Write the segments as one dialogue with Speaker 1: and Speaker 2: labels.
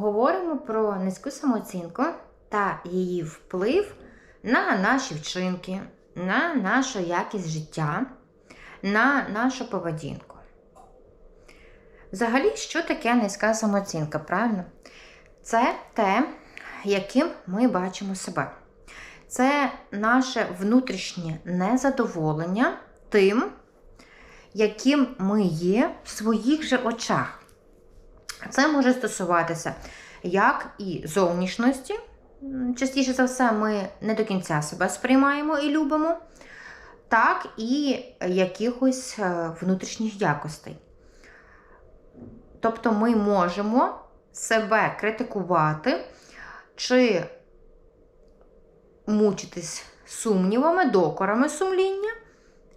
Speaker 1: Поговоримо про низьку самооцінку та її вплив на наші вчинки, на нашу якість життя, на нашу поведінку. Взагалі, що таке низька самооцінка, правильно? Це те, яким ми бачимо себе. Це наше внутрішнє незадоволення тим, яким ми є в своїх же очах. Це може стосуватися як і зовнішності. Частіше за все, ми не до кінця себе сприймаємо і любимо, так і якихось е, внутрішніх якостей. Тобто ми можемо себе критикувати чи мучитись сумнівами, докорами сумління,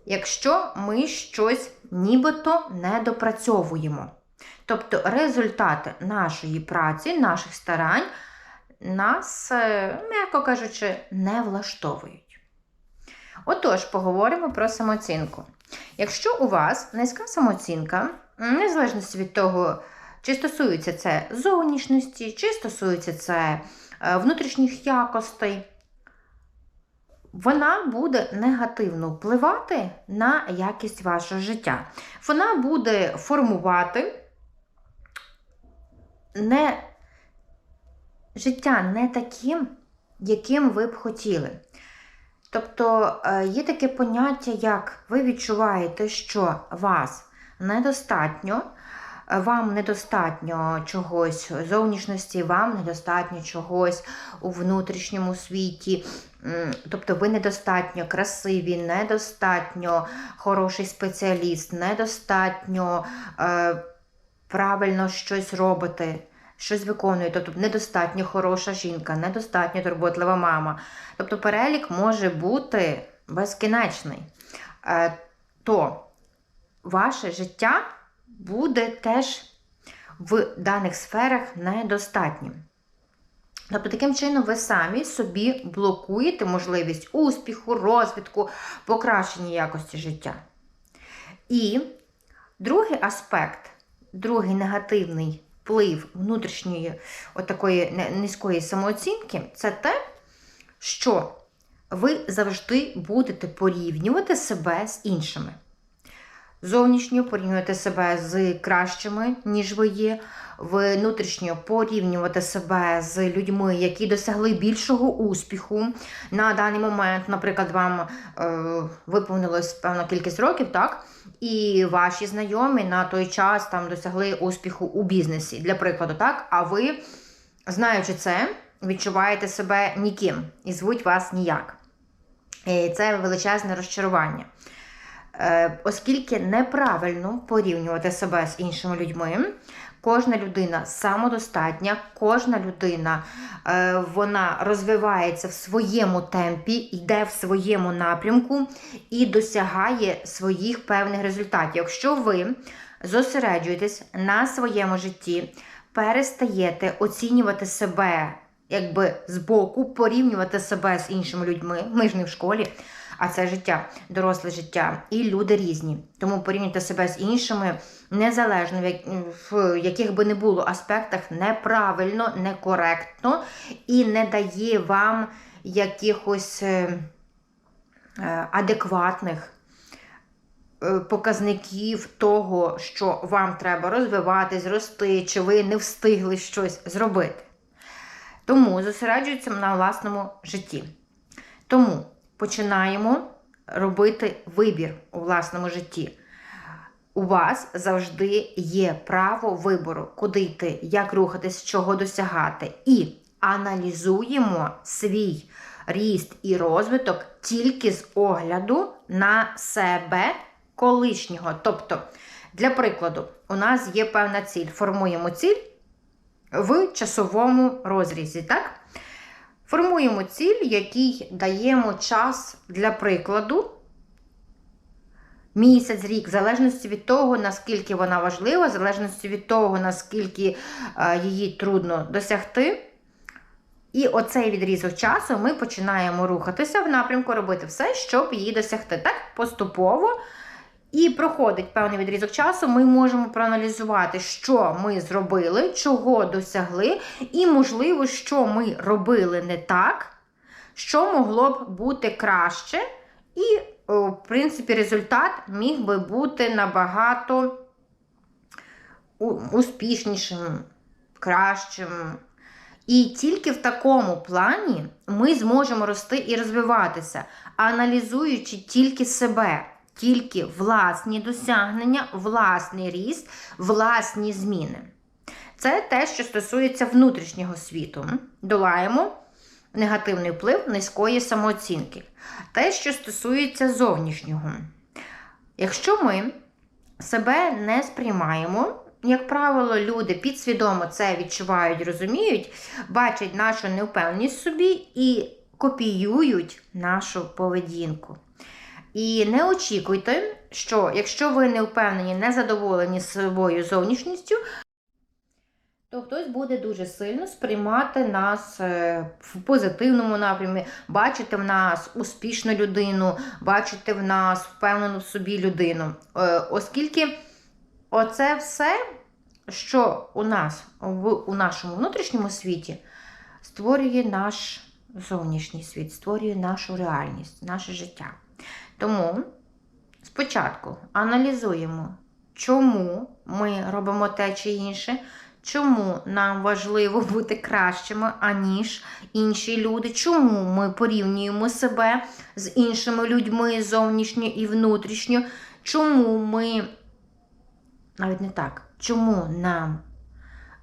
Speaker 1: якщо ми щось нібито не допрацьовуємо. Тобто результати нашої праці, наших старань нас, е, м'яко кажучи, не влаштовують. Отож, поговоримо про самооцінку. Якщо у вас низька самооцінка, незалежно від того, чи стосується це зовнішності, чи стосується це е, внутрішніх якостей, вона буде негативно впливати на якість вашого життя. Вона буде формувати не життя не таким, яким ви б хотіли. Тобто е, є таке поняття, як ви відчуваєте, що вас недостатньо, е, вам недостатньо чогось зовнішності, вам недостатньо чогось у внутрішньому світі. Тобто ви недостатньо красиві, недостатньо хороший спеціаліст, недостатньо. Е, правильно щось робите, щось виконуєте, тобто недостатньо хороша жінка, недостатньо турботлива мама. Тобто перелік може бути безкінечний. Е, то ваше життя буде теж в даних сферах недостатнім. Тобто, таким чином, ви самі собі блокуєте можливість успіху, розвитку, покращення якості життя. І другий аспект другий негативний вплив внутрішньої отакої низької самооцінки це те, що ви завжди будете порівнювати себе з іншими. Зовнішньо порівнювати себе з кращими, ніж ви є. Внутрішньо порівнювати себе з людьми, які досягли більшого успіху. На даний момент, наприклад, вам е, виповнилось певна кількість років, так? і ваші знайомі на той час там досягли успіху у бізнесі, для прикладу, так? А ви, знаючи це, відчуваєте себе ніким і звуть вас ніяк. І Це величезне розчарування. Е, оскільки неправильно порівнювати себе з іншими людьми, Кожна людина самодостатня, кожна людина е, вона розвивається в своєму темпі, йде в своєму напрямку і досягає своїх певних результатів. Якщо ви зосереджуєтесь на своєму житті, перестаєте оцінювати себе якби збоку, порівнювати себе з іншими людьми, ми ж не в школі а це життя, доросле життя. І люди різні. Тому порівнюйте себе з іншими незалежно в яких би не було аспектах неправильно, некоректно і не дає вам якихось е, е, адекватних. Е, показників того, що вам треба розвиватись, рости, чи ви не встигли щось зробити. Тому зосереджуються на власному житті. Тому починаємо робити вибір у власному житті. У вас завжди є право вибору, куди йти, як рухатись, чого досягати. І аналізуємо свій ріст і розвиток тільки з огляду на себе колишнього. Тобто, для прикладу, у нас є певна ціль. Формуємо ціль в часовому розрізі. так? Формуємо ціль, який даємо час для прикладу. Місяць, рік, в залежності від того, наскільки вона важлива, в залежності від того, наскільки е, її трудно досягти. І оцей відрізок часу ми починаємо рухатися в напрямку, робити все, щоб її досягти. Так, поступово І проходить певний відрізок часу, ми можемо проаналізувати, що ми зробили, чого досягли, і, можливо, що ми робили не так, що могло б бути краще. І, в принципі, результат міг би бути набагато успішнішим, кращим. І тільки в такому плані ми зможемо рости і розвиватися, аналізуючи тільки себе, тільки власні досягнення, власний ріст, власні зміни. Це те, що стосується внутрішнього світу. Долаємо негативний вплив низької самооцінки. Те, що стосується зовнішнього. Якщо ми себе не сприймаємо, як правило, люди підсвідомо це відчувають, розуміють, бачать нашу невпевненість в собі і копіюють нашу поведінку. І не очікуйте, що якщо ви не впевнені, не задоволені своєю зовнішністю, то хтось буде дуже сильно сприймати нас е, в позитивному напрямі, бачити в нас успішну людину, бачити в нас впевнену в собі людину. Е, оскільки оце все, що у нас в, у нашому внутрішньому світі, створює наш зовнішній світ, створює нашу реальність, наше життя. Тому спочатку аналізуємо, чому ми робимо те чи інше. Чому нам важливо бути кращими, аніж інші люди? Чому ми порівнюємо себе з іншими людьми зовнішньо і внутрішньо? Чому ми, навіть не так, чому нам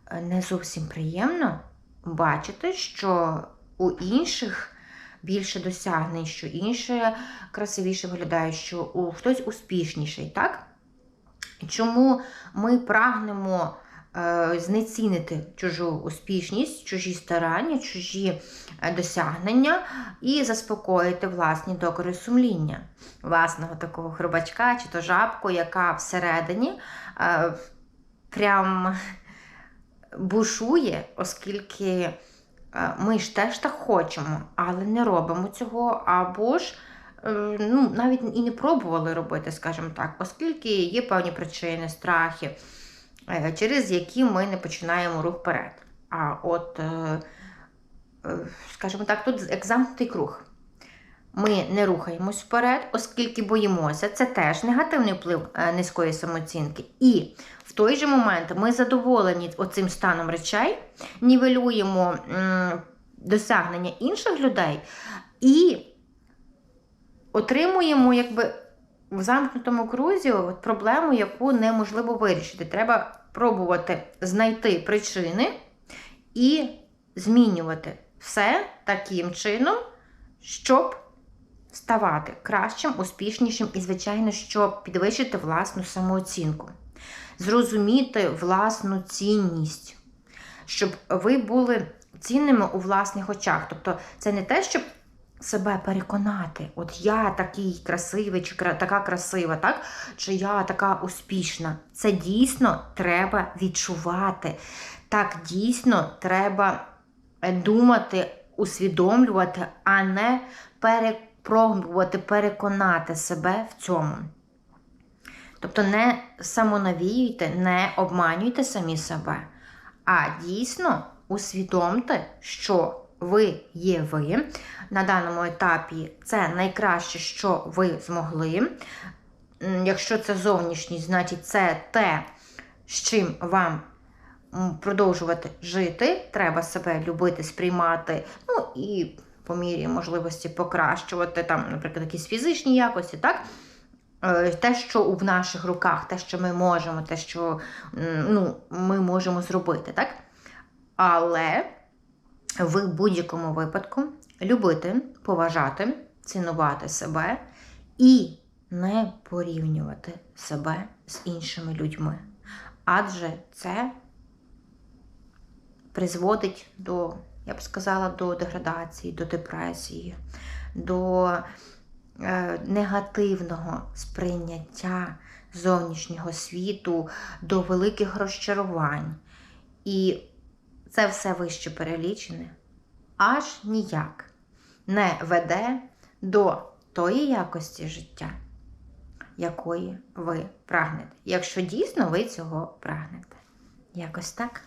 Speaker 1: е, не зовсім приємно бачити, що у інших більше досягнень, що інше красивіше виглядає, що у хтось успішніший, так? Чому ми прагнемо. Е, знецінити чужу успішність, чужі старання, чужі е, досягнення і заспокоїти власні докори сумління, власного такого хробачка чи то жабку, яка всередині е, прям бушує, оскільки ми ж теж так хочемо, але не робимо цього, або ж ну, навіть і не пробували робити, скажімо так, оскільки є певні причини, страхи. Е, через які ми не починаємо рух вперед. А от, е, е, скажімо так, тут екзамтний круг. Ми не рухаємось вперед, оскільки боїмося, це теж негативний вплив низької самооцінки. І в той же момент ми задоволені оцим станом речей, нівелюємо досягнення інших людей і отримуємо якби в замкнутому крузі проблему, яку неможливо вирішити. Треба пробувати знайти причини і змінювати все таким чином, щоб ставати кращим, успішнішим і, звичайно, щоб підвищити власну самооцінку, зрозуміти власну цінність, щоб ви були цінними у власних очах. Тобто, це не те, щоб себе переконати, от я такий красивий, чи така красива, так? чи я така успішна. Це дійсно треба відчувати. Так дійсно треба думати, усвідомлювати, а не перепробувати переконати себе в цьому. Тобто не самонавіюйте, не обманюйте самі себе, а дійсно усвідомте, що ви є ви. На даному етапі це найкраще, що ви змогли. Якщо це зовнішність, значить це те, з чим вам продовжувати жити. Треба себе любити, сприймати, ну і по мірі можливості покращувати, там, наприклад, якісь фізичні якості, так? Е, те, що в наших руках, те, що ми можемо, те, що ну, ми можемо зробити, так? Але в будь-якому випадку любити, поважати, цінувати себе і не порівнювати себе з іншими людьми. Адже це призводить до, я б сказала, до деградації, до депресії, до е, негативного сприйняття зовнішнього світу, до великих розчарувань. І це все вище перелічене, аж ніяк не веде до тої якості життя, якої ви прагнете, якщо дійсно ви цього прагнете. Якось так.